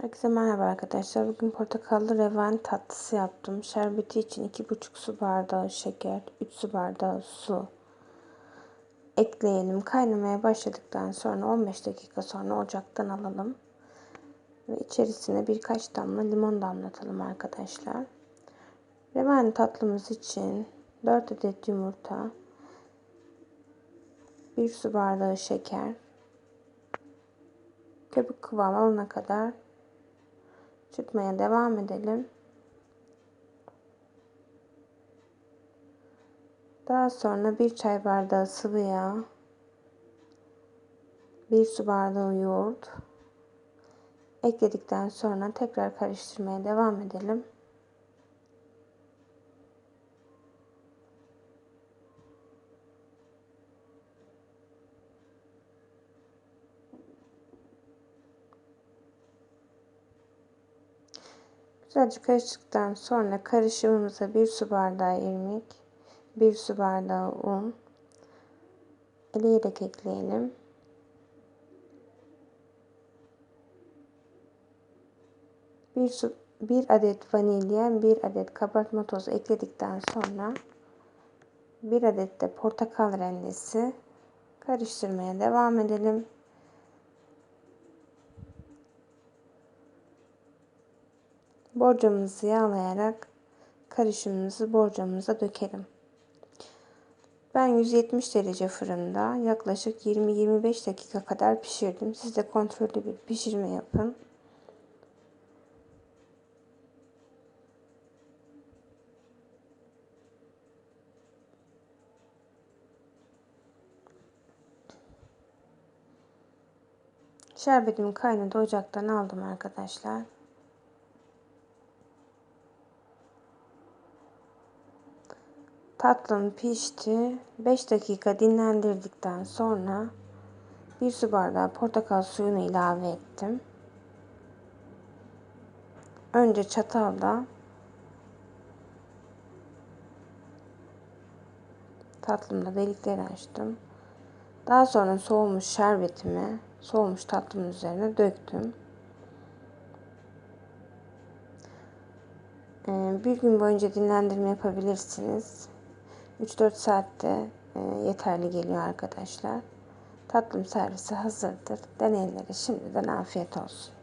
Herkese merhaba arkadaşlar. Bugün portakallı revan tatlısı yaptım. Şerbeti için 2,5 su bardağı şeker, 3 su bardağı su ekleyelim. Kaynamaya başladıktan sonra 15 dakika sonra ocaktan alalım. Ve içerisine birkaç damla limon damlatalım arkadaşlar. Revan tatlımız için 4 adet yumurta, 1 su bardağı şeker, köpük kıvam alana kadar Çırpmaya devam edelim. Daha sonra bir çay bardağı sıvı yağ, bir su bardağı yoğurt ekledikten sonra tekrar karıştırmaya devam edelim. Güzelce karıştıktan sonra karışımımıza bir su bardağı irmik, bir su bardağı un eleyerek ekleyelim. Bir, su, bir adet vanilya, bir adet kabartma tozu ekledikten sonra bir adet de portakal rendesi karıştırmaya devam edelim. Borcamımızı yağlayarak karışımımızı borcamımıza dökelim. Ben 170 derece fırında yaklaşık 20-25 dakika kadar pişirdim. Siz de kontrollü bir pişirme yapın. Şerbetimi kaynadı ocaktan aldım arkadaşlar. Tatlım pişti. 5 dakika dinlendirdikten sonra bir su bardağı portakal suyunu ilave ettim. Önce çatalla tatlımda delikleri açtım. Daha sonra soğumuş şerbetimi soğumuş tatlımın üzerine döktüm. Ee, bir gün boyunca dinlendirme yapabilirsiniz. 3-4 saatte e, yeterli geliyor arkadaşlar. Tatlım servisi hazırdır. Deneyenlere şimdiden afiyet olsun.